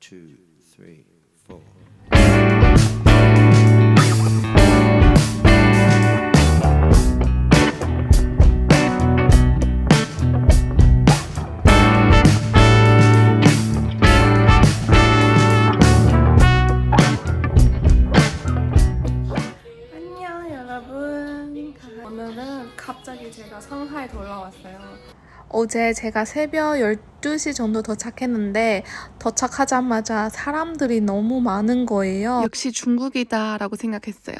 two, three, four. 안녕 여러분. 오늘은 갑자기 제가 상하이에 올라왔어요. 어제 제가 새벽 12시 정도 도착했는데 도착하자마자 사람들이 너무 많은 거예요. 역시 중국이다라고 생각했어요.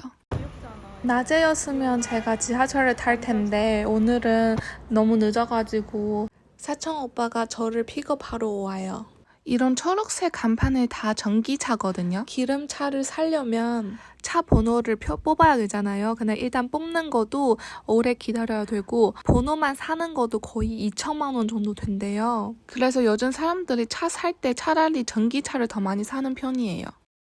낮에였으면 제가 지하철을 탈 텐데 오늘은 너무 늦어가지고 사청 오빠가 저를 픽업하러 와요. 이런 초록색 간판은 다 전기차거든요. 기름차를 살려면 차 번호를 표, 뽑아야 되잖아요. 근데 일단 뽑는 것도 오래 기다려야 되고 번호만 사는 것도 거의 2천만 원 정도 된대요. 그래서 요즘 사람들이 차 살 때 차라리 전기차를 더 많이 사는 편이에요.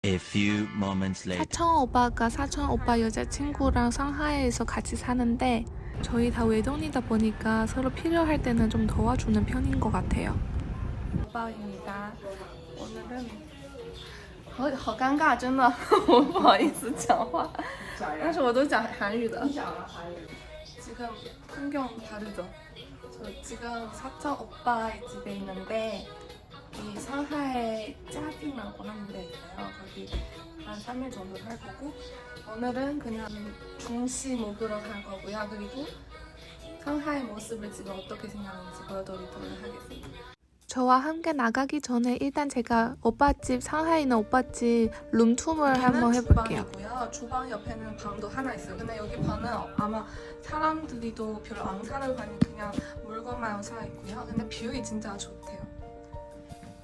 A few moments later. 사천 오빠가 사천 오빠 여자친구랑 상하이에서 같이 사는데 저희 다 외동이다 보니까 서로 필요할 때는 좀 도와주는 편인 것 같아요. 오빠입니다. 오늘은 好好尴尬，真的，我不好意思讲话，但是我都讲韩语的。 지금 풍경 다르죠? 저 지금 사천 오빠의 집에 있는데 이 상하이 짜핑이라고 하는 데 있어요. 거기 한 3일 정도 살 거고 오늘은 그냥 중시 먹으러 갈 거고요. 그리고 상하이 모습을 지금 어떻게 생겼는지 보여드리도록 하겠습니다. 저와 함께 나가기 전에 일단 제가 오빠 집 상하이 있는 오빠 집 룸투어를 한번 해볼게요. 주방이고요. 주방 옆에는 방도 하나 있어요. 근데 여기 방은 아마 사람들이도 별로 안 사는 방이 그냥 물건만 사 있고요. 근데 뷰이 진짜 좋대요.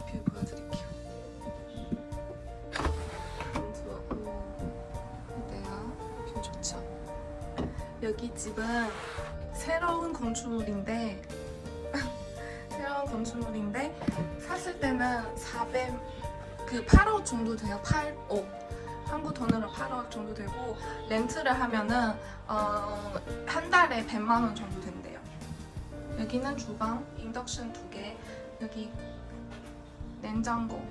뷰 보여드릴게요. 어때요? 뷰 좋죠? 여기 집은 새로운 건축물인데 새로운 건축물인데 샀을 때는 400, 그 8억 정도 돼요. 8억. 한국 돈으로 8억 정도 되고 렌트를 하면은 어, 한 달에 100만 원 정도 된대요. 여기는 주방, 인덕션 두 개, 여기 냉장고.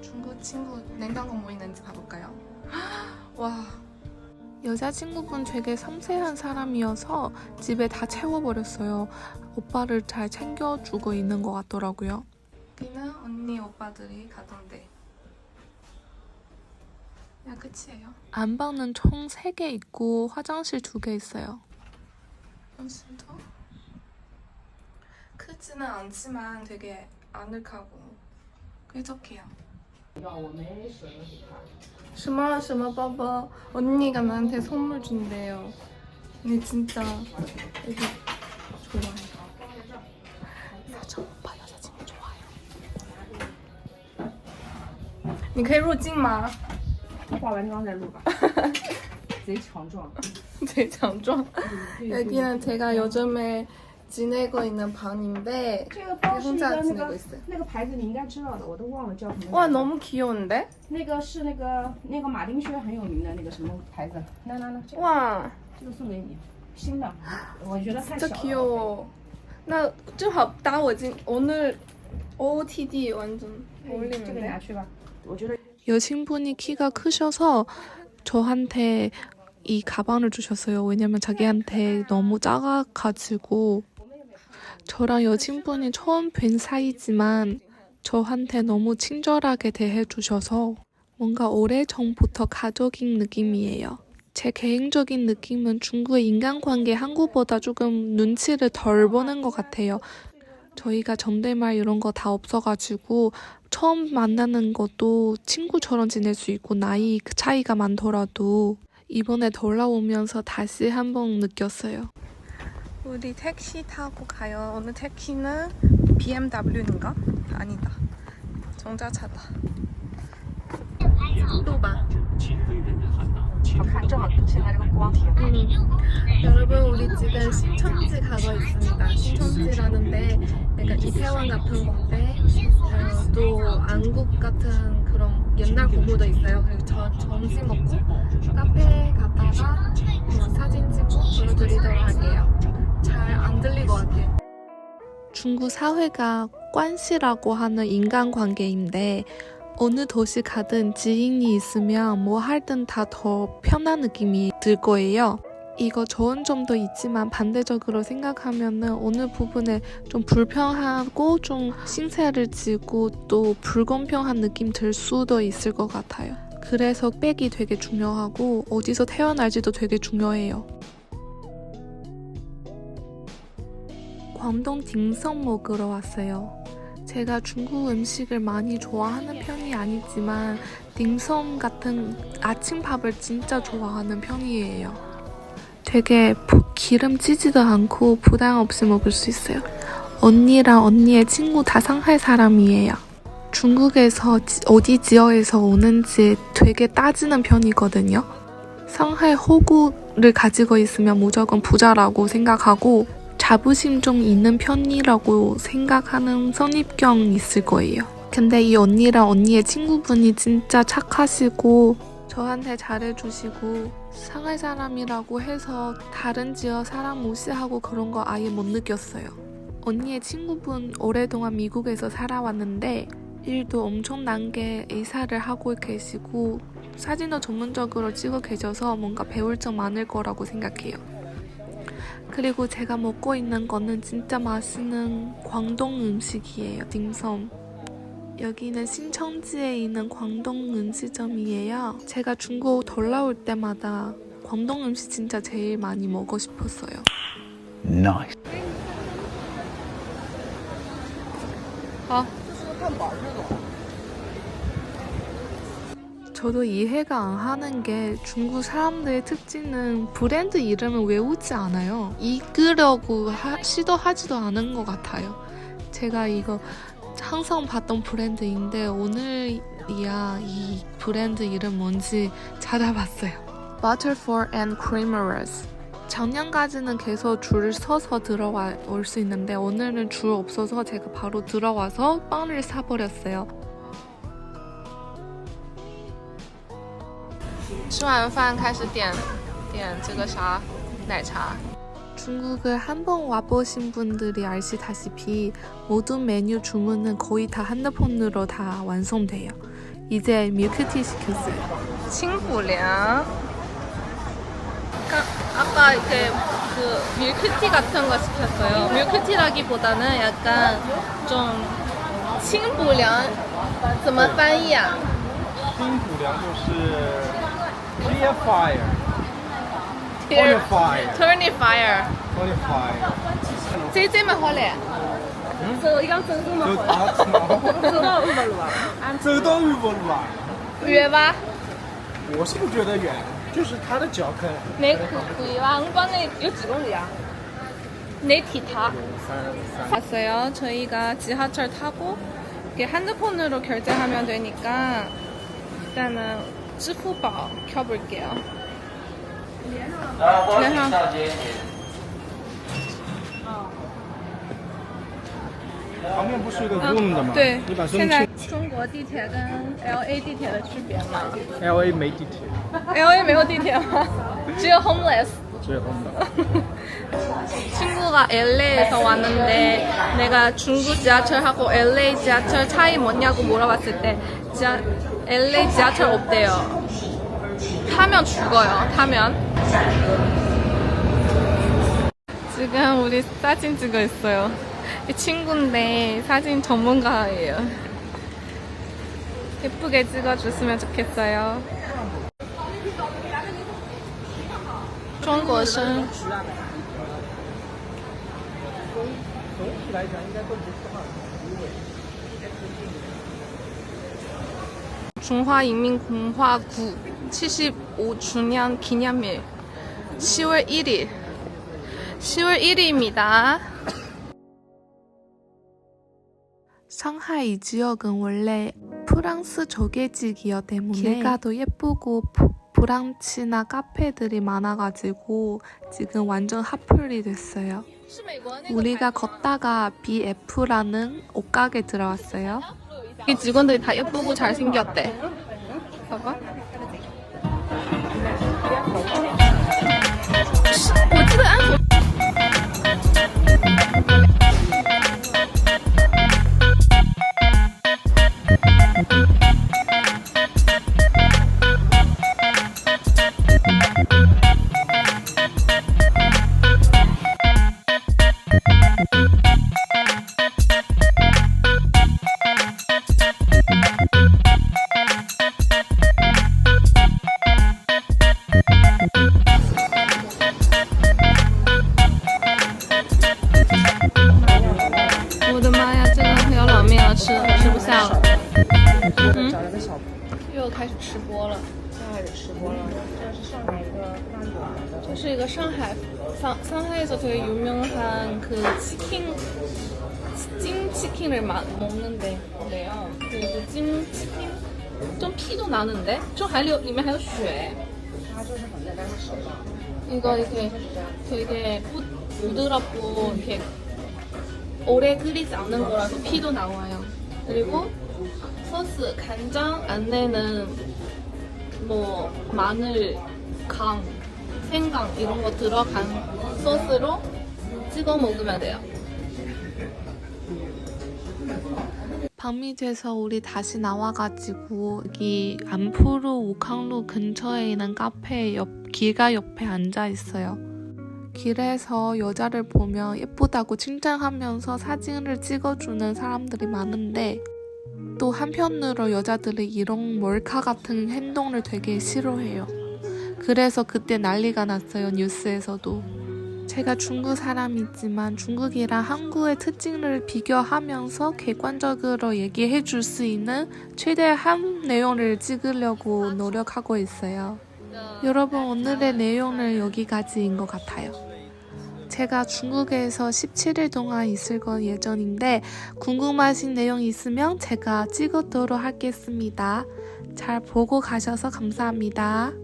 중국 친구 냉장고 뭐 있는지 봐볼까요? 와. 여자친구분 되게 섬세한 사람이어서 집에 다 채워버렸어요. 오빠를 잘 챙겨주고 있는 것 같더라고요. 여기는 언니 오빠들이 가던데. 야 끝이에요. 안방은 총 3개 있고 화장실 2개 있어요. 화장실도 크지는 않지만 되게 아늑하고 쾌적해요. 什么什么包包 언니가 나한테 선물 준대요. 근데 진짜 여기 좋아해요. 사정 오빠 여자친구 좋아해요. 你可以入镜吗？化完妆再录吧，贼强壮。 제 장점. 여기는 제가 요즘에 지내고 있는 방인데 这个包是一 혼자 个那 지내고 个 있어요. 那个牌子，你应该知道的，我都忘了叫什么。 와 너무 귀여운데? 那个是那个那个马丁靴很有名的那个什么牌子？那那那，这个 와 这个送给你，新的，我觉得太小 진짜 了。 귀여워. 나正好搭我今 오늘 OOTD 완전 这个你 어울리는데. 拿去吧，我觉得 여친분이 키가 크셔서 저한테 이 가방을 주셨어요. 왜냐면 자기한테 너무 작아가지고 저랑 여친분이 처음 뵌 사이지만 저한테 너무 친절하게 대해주셔서 뭔가 오래 전부터 가족인 느낌이에요. 제 개인적인 느낌은 중국의 인간관계 한국보다 조금 눈치를 덜 보는 것 같아요. 저희가 존댓말 이런 거 다 없어가지고 처음 만나는 것도 친구처럼 지낼 수 있고 나이 그 차이가 많더라도 이번에 돌아오면서 다시 한번 느꼈어요. 우리 택시 타고 가요. 오늘 택시는 BMW인가? 아니다. 정자차다. 또봐. 음. 여러분 우리 지금 신천지 가고 있습니다. 신천지라는데 그러니까 이태원 같은 건데 어, 또 안국 같은 그런 옛날 고모도 있어요. 그리고 저, 점심 먹고 카페 갔다가 어, 뭐 사진 찍고 보여드리도록 할게요. 잘안 같아요. 중국 사회가 관시라고 하는 인간관계인데 어느 도시 가든 지인이 있으면 뭐 할든 다 더 편한 느낌이 들 거예요. 이거 좋은 점도 있지만 반대적으로 생각하면은 어느 부분에 좀 불편하고 좀 신세를 지고 또 불공평한 느낌 들 수도 있을 것 같아요. 그래서 백이 되게 중요하고 어디서 태어날지도 되게 중요해요. 광동 딩섬 먹으러 왔어요. 제가 중국 음식을 많이 좋아하는 편이 아니지만 딩섬 같은 아침밥을 진짜 좋아하는 편이에요. 되게 부- 기름지지도 않고 부담 없이 먹을 수 있어요. 언니랑 언니의 친구 다 상하이 사람이에요. 중국에서 지- 어디 지역에서 오는지 되게 따지는 편이거든요. 상하이 호구를 가지고 있으면 무조건 부자라고 생각하고 자부심 좀 있는 편이라고 생각하는 선입견 있을 거예요. 근데 이 언니랑 언니의 친구분이 진짜 착하시고 저한테 잘해주시고 상하이 사람이라고 해서 다른 지역 사람 무시하고 그런 거 아예 못 느꼈어요. 언니의 친구분 오랫동안 미국에서 살아왔는데 일도 엄청난 게 이사를 하고 계시고 사진도 전문적으로 찍어 계셔서 뭔가 배울 점 많을 거라고 생각해요. 그리고 제가 먹고 있는 거는 진짜 맛있는 광동 음식이에요. 딤섬. 여기는 신천지에 있는 광동 음식점이에요. 제가 중국 돌아올 때마다 광동 음식 진짜 제일 많이 먹고 싶었어요. Nice. 저도 이해가 안 하는 게 중국 사람들의 특징은 브랜드 이름을 외우지 않아요. 이끄려고 하- 시도하지도 않은 것 같아요. 제가 이거 항상 봤던 브랜드인데 오늘이야 이 브랜드 이름 뭔지 찾아봤어요. Butterford and Creamerous. 작년까지는 계속 줄을 서서 들어와 올 수 있는데 오늘은 줄 없어서 제가 바로 들어와서 빵을 사버렸어요. 吃完饭开始点点这个啥奶茶。 중국을 한 번 와보신 분들이 아시다시피 모든 메뉴 주문은 거의 다 핸드폰으로 다 완성돼요. 이제 밀크티 시켰어요. 清补凉。가, 아까 이렇게 그 밀크티 같은 거 시켰어요. 밀크티라기보다는 약간 좀清补凉怎么翻译啊？清补凉就是 clear fire, on fire, Turn it fire。 on fire。这这么好嘞？走啊，走到玉宝路啊？走到玉宝路啊？远吧？我是不觉得远，就是它的脚可你贵吧？我帮你有几公里啊？내 기타. 왔어요. 저희가 지하철 타고 이렇게 핸드폰으로 결제하면 되니까 일단은 支付宝 켜볼게요. 그래서 旁边不是有个 room 的吗？对你把，现在松中国地铁跟 LA 地铁的区别嘛 L A 没地铁， ？LA 没有地铁吗？只有 homeless。只有 home 的。 친구가 LA에서 왔는데 내가 중국 지하철하고 LA 지하철 차이 뭐냐고 물어봤을 때 지하, LA 지하철 없대요. 타면 죽어요. 타면. 지금 우리 사진 찍어 있어요. 이 친구인데 사진 전문가예요. 예쁘게 찍어줬으면 좋겠어요. 중국은 중화인민공화국 75주년 기념일 10월 1일 10월 1일입니다. 상하이 지역은 원래 프랑스 조개지기여 때문에 길가도 예쁘고 부- 브랑치나 카페들이 많아가지고 지금 완전 핫플이 됐어요. 우리가 걷다가 BF라는 옷가게 들어왔어요. 이 직원들이 다 예쁘고 잘생겼대. 봐봐. 是一个上海상 상하이에서 되게 유명한 그 치킨 찜 치킨을 마, 먹는데 그래요. 그리고 찜 치킨 좀 피도 나는데 좀还有里面还有血.它就是很简单的手吧。 이거 이렇게 되게 부, 부드럽고 이렇게 오래 끓이지 않는 거라서 피도 나와요. 그리고 소스 간장 안에는 뭐 마늘, 강, 생강 이런 거 들어간 소스로 찍어 먹으면 돼요. 밤이 돼서 우리 다시 나와가지고 여기 안푸르 우캉루 근처에 있는 카페 옆 길가 옆에 앉아 있어요. 길에서 여자를 보면 예쁘다고 칭찬하면서 사진을 찍어주는 사람들이 많은데 또 한편으로 여자들이 이런 몰카 같은 행동을 되게 싫어해요. 그래서 그때 난리가 났어요 뉴스에서도. 제가 중국 사람이지만 중국이랑 한국의 특징을 비교하면서 객관적으로 얘기해 줄 수 있는 최대한 내용을 찍으려고 노력하고 있어요. 여러분 오늘의 내용은 여기까지인 것 같아요. 제가 중국에서 17일 동안 있을 건 예정인데 궁금하신 내용 있으면 제가 찍어도록 하겠습니다. 잘 보고 가셔서 감사합니다.